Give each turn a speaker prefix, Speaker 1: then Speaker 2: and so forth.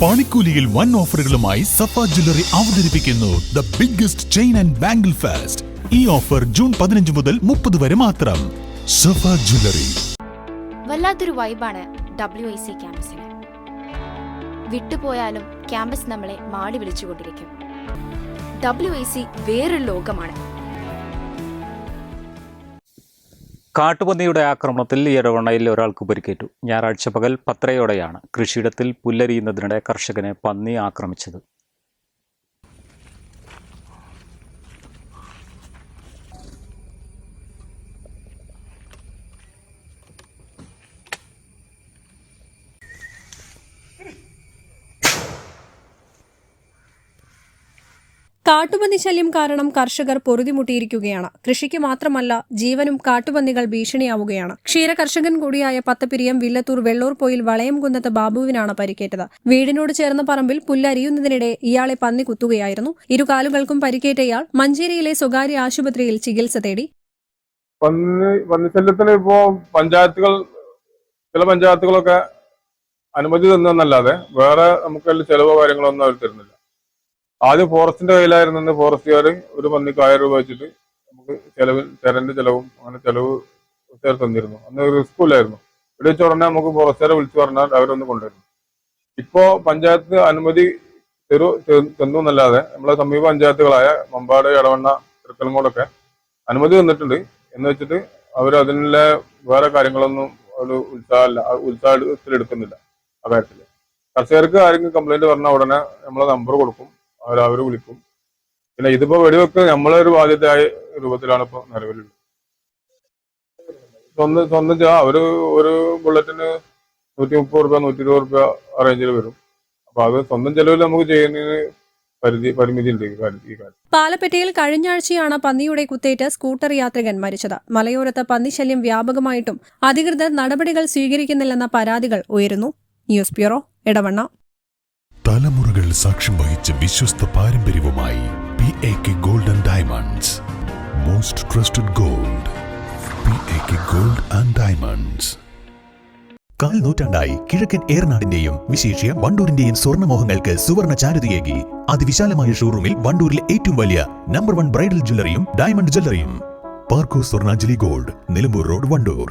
Speaker 1: പണിക്കൂലിയിൽ വൺ ഓഫറുകളുമായി സഫ ജ്വല്ലറി അവതരിപ്പിക്കുന്നു the biggest chain and bangle fest ഈ ഓഫർ ജൂൺ പതിനഞ്ച് മുതൽ മുപ്പത് വരെ മാത്രം. സഫ ജ്വല്ലറി.
Speaker 2: വല്ലാത്തൊരു വൈബാണ് ഡബ്ല്യു ഐ സി ക്യാമ്പസിന് വിട്ടുപോയാലും ക്യാമ്പസ് നമ്മളെ മാടി വിളിച്ചുകൊണ്ടിരിക്കും. ഡബ്ല്യു ഐ സി വേറൊരു ലോകമാണ്.
Speaker 3: കാട്ടുപന്നിയുടെ ആക്രമണത്തിൽ ഇടവണ്ണയിൽ ഒരാൾക്ക് പരിക്കേറ്റു. ഞായറാഴ്ച പകൽ പത്തരയോടെയാണ് കൃഷിയിടത്തിൽ പുല്ലരിയുന്നതിനിടെ കർഷകനെ പന്നി ആക്രമിച്ചത്.
Speaker 4: കാട്ടുപന്നി ശല്യം കാരണം കർഷകർ പൊറുതിമുട്ടിയിരിക്കുകയാണ്. കൃഷിക്ക് മാത്രമല്ല ജീവനും കാട്ടുപന്നികൾ ഭീഷണിയാവുകയാണ്. ക്ഷീര കർഷകൻ കൂടിയായ പത്തപ്പിരിയം വില്ലത്തൂർ വെള്ളൂർപോയിൽ വളയംകുന്നത്ത് ബാബുവിനാണ് പരിക്കേറ്റത്. വീടിനോട് ചേർന്ന പറമ്പിൽ പുല്ലരിയുന്നതിനിടെ ഇയാളെ പന്നി കുത്തുകയായിരുന്നു. ഇരുകാലുകൾക്കും പരിക്കേറ്റ ഇയാൾ മഞ്ചേരിയിലെ സ്വകാര്യ ആശുപത്രിയിൽ ചികിത്സ തേടി.
Speaker 5: ഇപ്പോ പഞ്ചായത്തുകൾ ചില പഞ്ചായത്തുകളൊക്കെ അനുമതി തന്നല്ലാതെ വേറെ നമുക്ക് ചെലവോ കാര്യങ്ങളോ ഒന്നും അവർ തരുന്നില്ല. ആദ്യം ഫോറസ്റ്റിന്റെ കയ്യിലായിരുന്നു ഫോറസ്റ്റുകാർ ഒരു പന്നിക്ക് ആയിരം രൂപ വെച്ചിട്ട് നമുക്ക് ചെലവ് ചെരന്റെ ചെലവും അങ്ങനെ ചെലവ് ചേർത്ത് തന്നിരുന്നു. അന്ന് റിസ്ക് ഇല്ലായിരുന്നു. ഇവിടെ വെച്ച് ഉടനെ നമുക്ക് ഫോറസ്റ്റുകാരെ വിളിച്ചു പറഞ്ഞാൽ അവരൊന്ന് കൊണ്ടുവരുന്നു ഇപ്പോ പഞ്ചായത്ത് അനുമതി തരു തന്നു എന്നല്ലാതെ നമ്മളെ സമീപ പഞ്ചായത്തുകളായ മമ്പാട് എടവണ്ണ തൃക്കലങ്ങോടൊക്കെ അനുമതി തന്നിട്ടുണ്ട്. എന്ന് വെച്ചിട്ട് അവർ അതിനുള്ള വേറെ കാര്യങ്ങളൊന്നും ഒരു ഉത്സാഹമില്ല ഉത്സാഹത്തിൽ എടുക്കുന്നില്ല. ആ കാര്യത്തിൽ കർഷകർക്ക് ആരെങ്കിലും കംപ്ലൈന്റ് പറഞ്ഞാൽ ഉടനെ നമ്മളെ നമ്പർ കൊടുക്കും. അവർ വിളിക്കും. പിന്നെ ഇതിപ്പോ വെടിവെക്ക് നമ്മളെ ഒരു ബാധ്യതയായ രൂപത്തിലാണ് ഇപ്പൊ നിലവിലുള്ളത്. സ്വന്തം സ്വന്തം ചാ അവർ ഒരു ബുള്ളറ്റിന് നൂറ്റി മുപ്പത് റുപ്യ നൂറ്റി ഇരുപത് റുപ്യ റേഞ്ചിൽ വരും. അപ്പൊ അത് സ്വന്തം ചെലവിൽ നമുക്ക് ചെയ്യുന്നതിന് പരിധി ഈ കാര്യം ഈ കാര്യം.
Speaker 4: കഴിഞ്ഞാഴ്ചയാണ് പന്നിയുടെ കുത്തേറ്റ് സ്കൂട്ടർ യാത്രികൻ മരിച്ചത്. മലയോരത്ത് പന്നിശല്യം വ്യാപകമായിട്ടും അധികൃതർ നടപടികൾ സ്വീകരിക്കുന്നില്ലെന്ന പരാതികൾ ഉയരുന്നു. ന്യൂസ് ബ്യൂറോ ഇടവണ്ണ
Speaker 1: തലമുറകൾ സാക്ഷ്യം വഹിച്ച വിശ്വസ്ത പാരമ്പര്യവുമായി P A K golden diamonds most trusted gold P A K gold and diamonds കാൽ നൂറ്റാണ്ടായി കിഴക്കൻ ഏറനാടിന്റെയും വിശേഷ്യ വണ്ടൂരിന്റെയും സ്വർണമോഹങ്ങൾക്ക് സുവർണ ചാരുതയേകി. അതിവിശാലമായ ഷോറൂമിൽ വണ്ടൂരിലെ ഏറ്റവും വലിയ നമ്പർ വൺ ബ്രൈഡൽ ജ്വല്ലറിയും ഡയമണ്ട് ജ്വല്ലറിയും പാർക്കോ സ്വർണാഞ്ജലി ഗോൾഡ് നിലമ്പൂർ റോഡ് വണ്ടൂർ.